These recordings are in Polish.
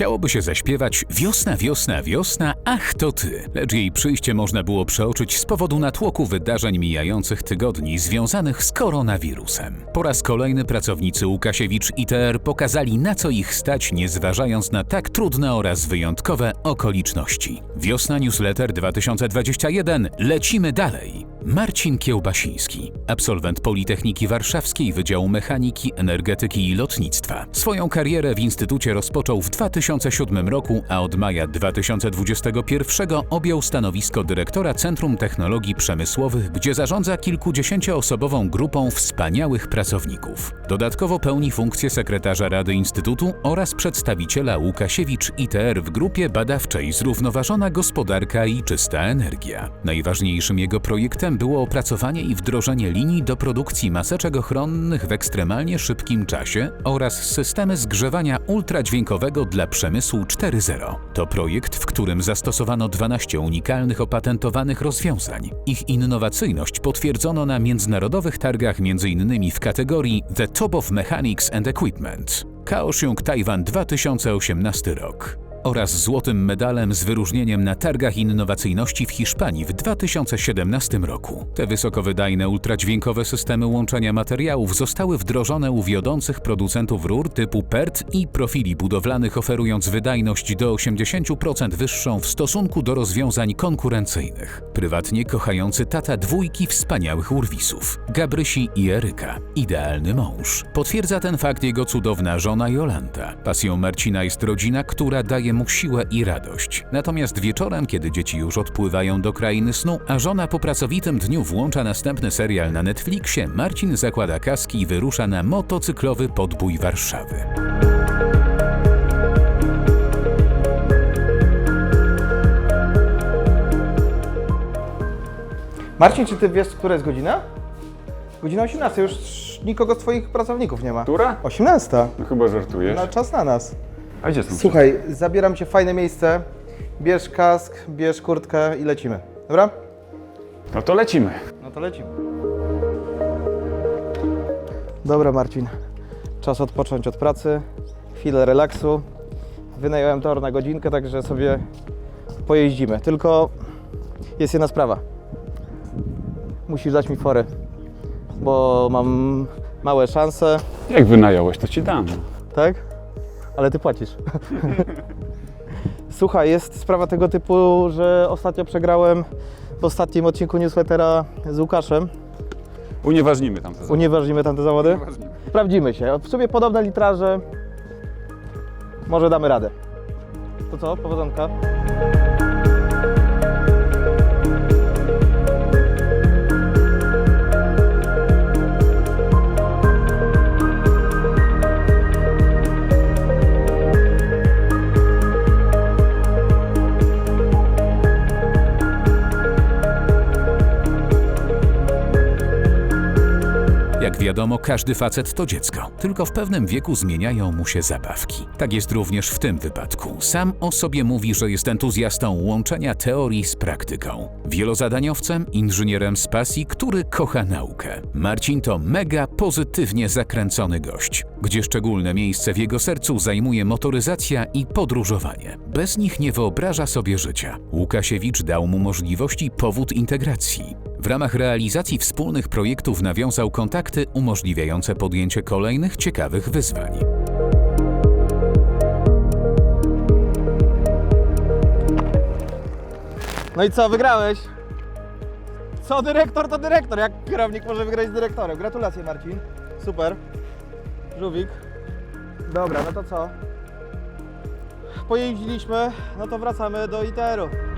Chciałoby się zaśpiewać Wiosna, wiosna, wiosna, ach to ty. Lecz jej przyjście można było przeoczyć z powodu natłoku wydarzeń mijających tygodni związanych z koronawirusem. Po raz kolejny pracownicy Łukasiewicz ITR pokazali na co ich stać, nie zważając na tak trudne oraz wyjątkowe okoliczności. Wiosna Newsletter 2021. Lecimy dalej. Marcin Kiełbasiński, absolwent Politechniki Warszawskiej Wydziału Mechaniki, Energetyki i Lotnictwa. Swoją karierę w instytucie rozpoczął w 2007 roku, a od maja 2021 objął stanowisko dyrektora Centrum Technologii Przemysłowych, gdzie zarządza kilkudziesięcioosobową grupą wspaniałych pracowników. Dodatkowo pełni funkcję sekretarza Rady Instytutu oraz przedstawiciela Łukasiewicz ITR w grupie badawczej Zrównoważona Gospodarka i Czysta Energia. Najważniejszym jego projektem było opracowanie i wdrożenie linii do produkcji maseczek ochronnych w ekstremalnie szybkim czasie oraz systemy zgrzewania ultradźwiękowego dla przemysłu 4.0. To projekt, w którym zastosowano 12 unikalnych opatentowanych rozwiązań. Ich innowacyjność potwierdzono na międzynarodowych targach m.in. w kategorii The Top of Mechanics and Equipment. Kaohsiung Taiwan 2018 rok oraz złotym medalem z wyróżnieniem na targach innowacyjności w Hiszpanii w 2017 roku. Te wysokowydajne ultradźwiękowe systemy łączenia materiałów zostały wdrożone u wiodących producentów rur typu PERT i profili budowlanych, oferując wydajność do 80% wyższą w stosunku do rozwiązań konkurencyjnych. Prywatnie kochający tata dwójki wspaniałych urwisów, Gabrysi i Eryka. Idealny mąż. Potwierdza ten fakt jego cudowna żona Jolanta. Pasją Marcina jest rodzina, która daje mu siłę i radość. Natomiast wieczorem, kiedy dzieci już odpływają do krainy snu, a żona po pracowitym dniu włącza następny serial na Netflixie, Marcin zakłada kaski i wyrusza na motocyklowy podbój Warszawy. Marcin, czy ty wiesz, która jest godzina? Godzina 18, już nikogo z twoich pracowników nie ma. Która? 18. No chyba żartujesz. Na czas na nas. A gdzie są? Słuchaj, zabieram cię w fajne miejsce. Bierz kask, bierz kurtkę i lecimy. Dobra? No to lecimy. No to lecimy. Dobra, Marcin. Czas odpocząć od pracy. Chwilę relaksu. Wynająłem tor na godzinkę, także sobie pojeździmy. Tylko jest jedna sprawa. Musisz dać mi fory, bo mam małe szanse, Jak wynająłeś, to ci dam. tak? Ale ty płacisz. Słuchaj, jest sprawa tego typu, że ostatnio przegrałem w ostatnim odcinku newslettera z Łukaszem. Unieważnimy tam to. Unieważnimy tamte zawody? Unieważnimy. Sprawdzimy się. W sumie podobne litraże. Może damy radę. To co? Powodzonka. Wiadomo, każdy facet to dziecko, tylko w pewnym wieku zmieniają mu się zabawki. Tak jest również w tym wypadku. Sam o sobie mówi, że jest entuzjastą łączenia teorii z praktyką. Wielozadaniowcem, inżynierem z pasji, który kocha naukę. Marcin to mega pozytywnie zakręcony gość, gdzie szczególne miejsce w jego sercu zajmuje motoryzacja i podróżowanie. Bez nich nie wyobraża sobie życia. Łukasiewicz dał mu możliwość i powód integracji. W ramach realizacji wspólnych projektów nawiązał kontakty umożliwiające podjęcie kolejnych ciekawych wyzwań. No i co, wygrałeś? Co dyrektor, to dyrektor. Jak kierownik może wygrać z dyrektorem? Gratulacje, Marcin. Super. Żółwik. Dobra, no to co? Pojeździliśmy, no to wracamy do ITR-u.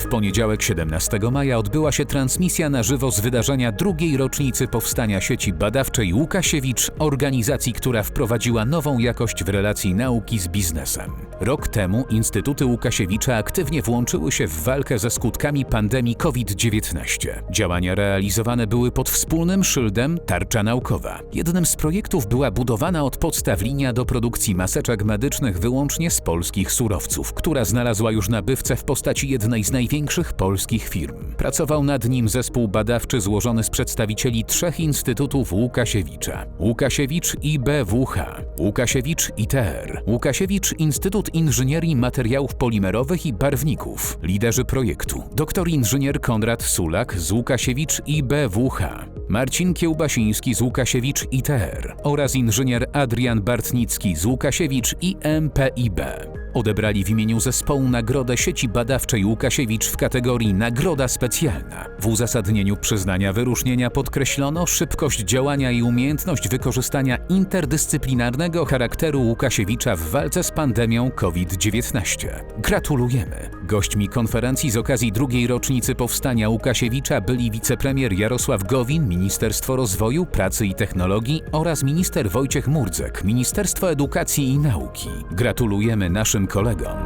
W poniedziałek 17 maja odbyła się transmisja na żywo z wydarzenia drugiej rocznicy powstania sieci badawczej Łukasiewicz, organizacji, która wprowadziła nową jakość w relacji nauki z biznesem. Rok temu instytuty Łukasiewicza aktywnie włączyły się w walkę ze skutkami pandemii COVID-19. Działania realizowane były pod wspólnym szyldem Tarcza Naukowa. Jednym z projektów była budowana od podstaw linia do produkcji maseczek medycznych wyłącznie z polskich surowców, która znalazła już nabywcę w postaci jednej z największych polskich firm. Pracował nad nim zespół badawczy złożony z przedstawicieli trzech instytutów Łukasiewicza. Łukasiewicz IBWH, Łukasiewicz ITR, Łukasiewicz Instytut Inżynierii Materiałów Polimerowych i Barwników. Liderzy projektu dr inżynier Konrad Sulak z Łukasiewicz IBWH, Marcin Kiełbasiński z Łukasiewicz ITR oraz inżynier Adrian Bartnicki z Łukasiewicz IMPIB. Odebrali w imieniu zespołu nagrodę sieci badawczej Łukasiewicz w kategorii Nagroda Specjalna. W uzasadnieniu przyznania wyróżnienia podkreślono szybkość działania i umiejętność wykorzystania interdyscyplinarnego charakteru Łukasiewicza w walce z pandemią COVID-19. Gratulujemy! Gośćmi konferencji z okazji drugiej rocznicy powstania Łukasiewicza byli wicepremier Jarosław Gowin, Ministerstwo Rozwoju, Pracy i Technologii oraz minister Wojciech Murdzek, Ministerstwo Edukacji i Nauki. Gratulujemy naszym kolegom.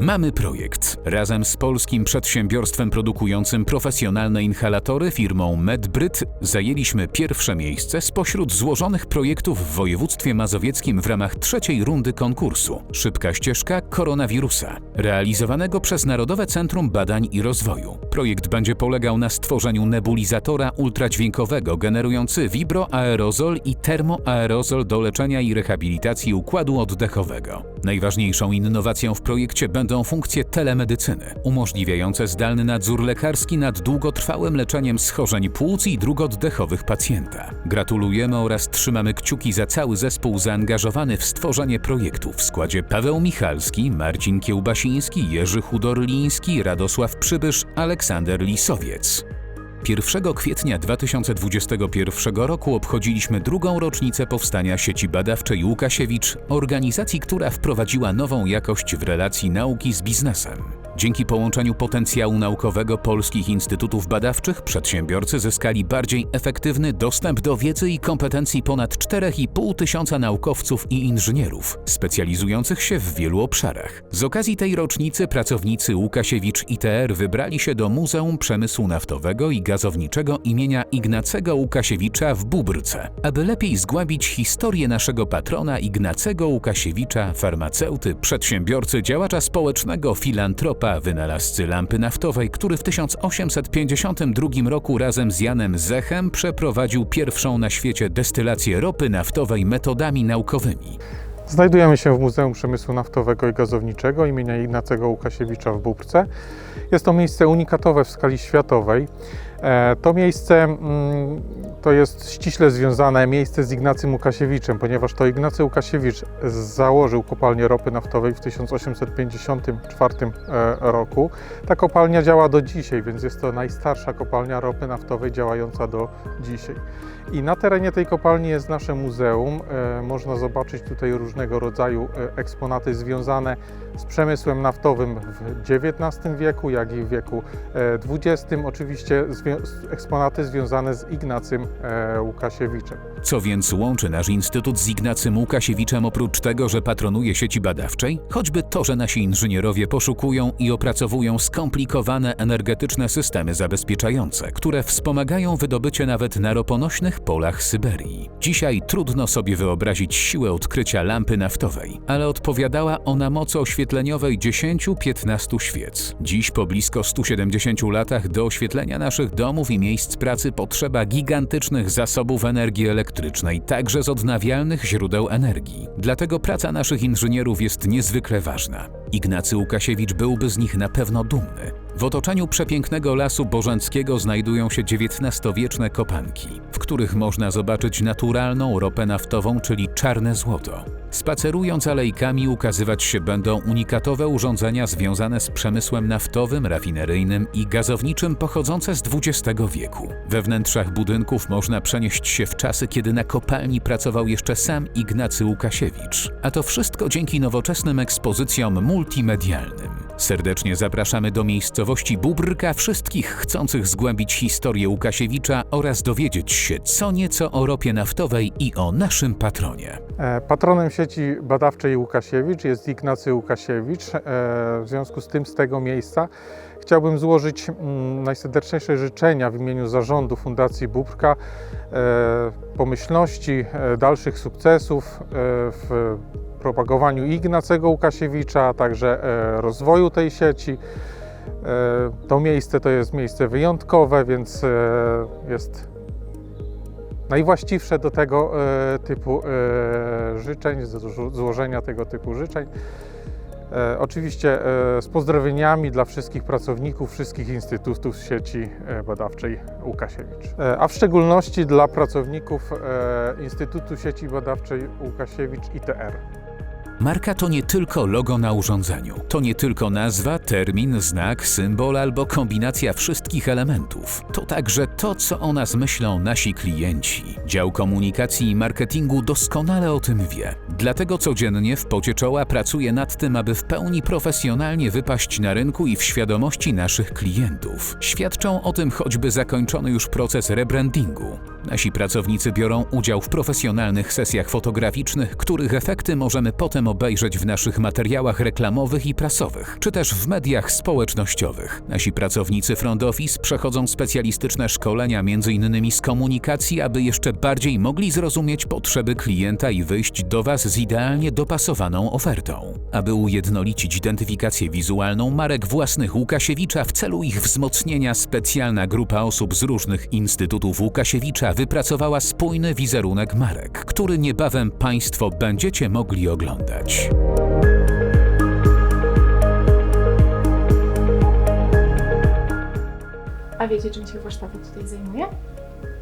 Mamy projekt. Razem z polskim przedsiębiorstwem produkującym profesjonalne inhalatory firmą Medbryt zajęliśmy pierwsze miejsce spośród złożonych projektów w województwie mazowieckim w ramach trzeciej rundy konkursu Szybka ścieżka koronawirusa, realizowanego przez Narodowe Centrum Badań i Rozwoju. Projekt będzie polegał na stworzeniu nebulizatora ultradźwiękowego generujący vibroaerozol i termoaerozol do leczenia i rehabilitacji układu oddechowego. Najważniejszą innowacją w projekcie będą funkcje telemedycyny, umożliwiające zdalny nadzór lekarski nad długotrwałym leczeniem schorzeń płuc i dróg oddechowych pacjenta. Gratulujemy oraz trzymamy kciuki za cały zespół zaangażowany w stworzenie projektu w składzie Paweł Michalski, Marcin Kiełbasiński, Jerzy Chudorliński, Radosław Przybysz, Aleksander Lisowiec. 1 kwietnia 2021 roku obchodziliśmy drugą rocznicę powstania sieci badawczej Łukasiewicz, organizacji, która wprowadziła nową jakość w relacji nauki z biznesem. Dzięki połączeniu potencjału naukowego polskich instytutów badawczych przedsiębiorcy zyskali bardziej efektywny dostęp do wiedzy i kompetencji ponad 4,5 tysiąca naukowców i inżynierów, specjalizujących się w wielu obszarach. Z okazji tej rocznicy pracownicy Łukasiewicz ITR wybrali się do Muzeum Przemysłu Naftowego i Gazowniczego imienia Ignacego Łukasiewicza w Bóbrce, aby lepiej zgłębić historię naszego patrona Ignacego Łukasiewicza, farmaceuty, przedsiębiorcy, działacza społecznego, filantropa, wynalazcy lampy naftowej, który w 1852 roku razem z Janem Zechem przeprowadził pierwszą na świecie destylację ropy naftowej metodami naukowymi. Znajdujemy się w Muzeum Przemysłu Naftowego i Gazowniczego imienia Ignacego Łukasiewicza w Bóbrce. Jest to miejsce unikatowe w skali światowej. E, To miejsce mm, to jest ściśle związane miejsce z Ignacym Łukasiewiczem, ponieważ to Ignacy Łukasiewicz założył kopalnię ropy naftowej w 1854 e, roku. Ta kopalnia działa do dzisiaj, więc jest to najstarsza kopalnia ropy naftowej działająca do dzisiaj. I na terenie tej kopalni jest nasze muzeum. E, Można zobaczyć tutaj różnego rodzaju e, eksponaty związane z przemysłem naftowym w XIX wieku, jak i w wieku e, XX. Oczywiście zwią- eksponaty związane z Ignacym e, Łukasiewiczem. Co więc łączy nasz instytut z Ignacym Łukasiewiczem oprócz tego, że patronuje sieci badawczej? Choćby to, że nasi inżynierowie poszukują i opracowują skomplikowane energetyczne systemy zabezpieczające, które wspomagają wydobycie nawet na polach Syberii. Dzisiaj trudno sobie wyobrazić siłę odkrycia lampy naftowej, ale odpowiadała ona mocy oświetleniowej 10-15 świec. Dziś po blisko 170 latach do oświetlenia naszych domów i miejsc pracy potrzeba gigantycznych zasobów energii elektrycznej, także z odnawialnych źródeł energii. Dlatego praca naszych inżynierów jest niezwykle ważna. Ignacy Łukasiewicz byłby z nich na pewno dumny. W otoczeniu przepięknego lasu bożenckiego znajdują się XIX-wieczne kopanki, w których można zobaczyć naturalną ropę naftową, czyli czarne złoto. Spacerując alejkami ukazywać się będą unikatowe urządzenia związane z przemysłem naftowym, rafineryjnym i gazowniczym pochodzące z XX wieku. We wnętrzach budynków można przenieść się w czasy, kiedy na kopalni pracował jeszcze sam Ignacy Łukasiewicz. A to wszystko dzięki nowoczesnym ekspozycjom multimedialnym. Serdecznie zapraszamy do miejscowości Bubrka wszystkich chcących zgłębić historię Łukasiewicza oraz dowiedzieć się co nieco o ropie naftowej i o naszym patronie. E, Patronem sieci badawczej Łukasiewicz jest Ignacy Łukasiewicz. E, W związku z tym z tego miejsca chciałbym złożyć mm, najserdeczniejsze życzenia w imieniu zarządu Fundacji Bubka, e, pomyślności, dalszych sukcesów w propagowaniu Ignacego Łukasiewicza, także e, rozwoju tej sieci. E, To miejsce to jest miejsce wyjątkowe, więc e, jest najwłaściwsze do tego typu życzeń, zło- złożenia tego typu życzeń. E, oczywiście e, z pozdrowieniami dla wszystkich pracowników wszystkich instytutów sieci e, badawczej Łukasiewicz, a w szczególności dla pracowników Instytutu Sieci Badawczej Łukasiewicz ITR. Marka to nie tylko logo na urządzeniu, to nie tylko nazwa, termin, znak, symbol albo kombinacja wszystkich elementów. To także to, co o nas myślą nasi klienci. Dział komunikacji i marketingu doskonale o tym wie. Dlatego codziennie w pocie czoła pracuje nad tym, aby w pełni profesjonalnie wypaść na rynku i w świadomości naszych klientów. Świadczą o tym choćby zakończony już proces rebrandingu. Nasi pracownicy biorą udział w profesjonalnych sesjach fotograficznych, których efekty możemy potem obejrzeć w naszych materiałach reklamowych i prasowych, czy też w mediach społecznościowych. Nasi pracownicy front office przechodzą specjalistyczne szkolenia m.in. z komunikacji, aby jeszcze bardziej mogli zrozumieć potrzeby klienta i wyjść do Was z idealnie dopasowaną ofertą. Aby ujednolicić identyfikację wizualną marek własnych Łukasiewicza w celu ich wzmocnienia, specjalna grupa osób z różnych instytutów Łukasiewicza wypracowała spójny wizerunek marek, który niebawem Państwo będziecie mogli oglądać. A wiecie, czym się warsztaty tutaj zajmuje?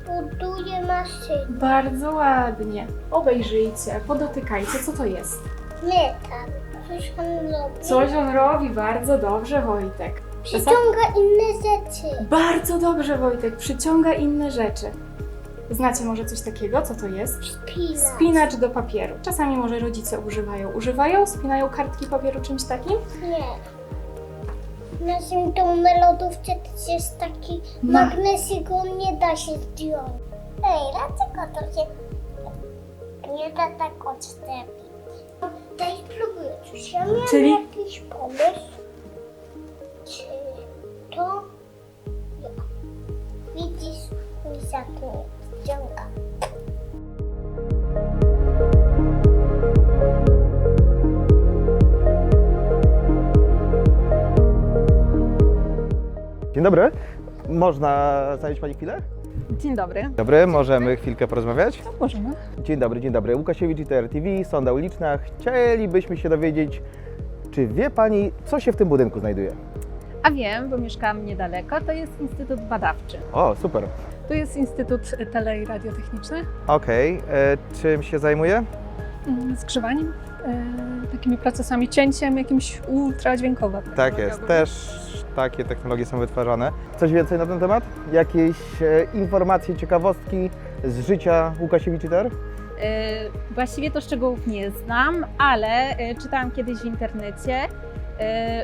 Buduje maszyny. Bardzo ładnie. Obejrzyjcie, podotykajcie, co to jest. Metal. Coś on robi. Coś on robi bardzo dobrze, Wojtek. Przyciąga inne rzeczy. Bardzo dobrze, Wojtek, przyciąga inne rzeczy. Znacie może coś takiego? Co to jest? Spina. Spinacz do papieru. Czasami może rodzice używają. Używają? Spinają kartki papieru czymś takim? Nie. W naszym domu melodówce też jest taki Ma- magnes i go nie da się zdjąć. Ej, dlaczego to się nie da tak odstawić? Daj spróbuję coś. Ja miałam Czyli? jakiś pomysł. Czy to... Widzisz, mi za Dzień dobry. Można zająć Pani chwilę? Dzień dobry. Dobry, możemy chwilkę porozmawiać? Możemy. Dzień dobry, dzień dobry. Łukasiewicz ITR TV, Sonda Uliczna. Chcielibyśmy się dowiedzieć, czy wie Pani, co się w tym budynku znajduje? A wiem, bo mieszkam niedaleko, to jest Instytut Badawczy. O, super. Tu jest Instytut Tele i Radiotechniczny Okej, e, czym się zajmuje? mm, z grzewaniem, e, takimi procesami, cięciem jakimś ultradźwiękowym. Tak jest, też takie technologie są wytwarzane. Coś więcej na ten temat? Jakieś e, informacje, ciekawostki z życia Łukasiewicz ITR? E, Właściwie to szczegółów nie znam, ale czytałam kiedyś w internecie,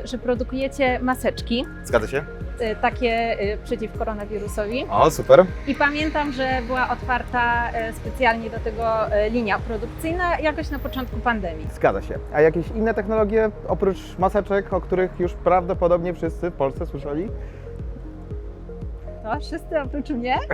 że produkujecie maseczki, Zgadza się. E, takie e, przeciw koronawirusowi. O, super. I pamiętam, że była otwarta e, specjalnie do tego linia produkcyjna jakoś na początku pandemii. Zgadza się. A jakieś inne technologie oprócz maseczek, o których już prawdopodobnie wszyscy w Polsce słyszeli? No, wszyscy oprócz mnie.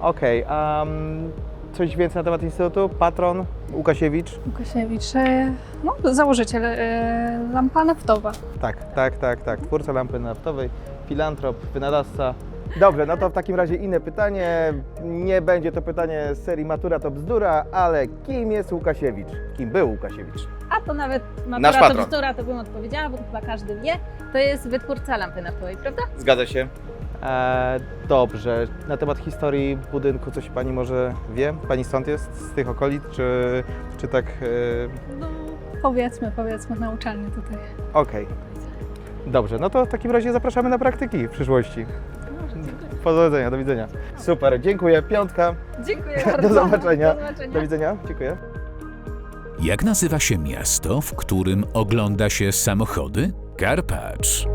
Okej, um, coś więcej na temat Instytutu? Patron Łukasiewicz? Łukasiewicz, e, no, założyciel e, lampa naftowa. Tak, tak, tak, tak. Twórca lampy naftowej, filantrop, wynalazca. Dobrze, no to w takim razie inne pytanie. Nie będzie to pytanie z serii Matura to bzdura, ale kim jest Łukasiewicz? Kim był Łukasiewicz? A to nawet Nasz matura to patron. bzdura, to bym odpowiedziała, bo to chyba każdy wie. To jest wytwórca lampy naftowej, prawda? Zgadza się. E, dobrze, na temat historii budynku coś Pani może wie? Pani stąd jest, z tych okolic, czy, czy tak... E, No, powiedzmy, powiedzmy, na uczelnię tutaj. Okej. Dobrze, no to w takim razie zapraszamy na praktyki w przyszłości. Powodzenia, do widzenia. Super, dziękuję. Piątka. Dziękuję Do bardzo. zobaczenia. Do zobaczenia. Do widzenia. Dziękuję. Jak nazywa się miasto, w którym ogląda się samochody? Karpacz.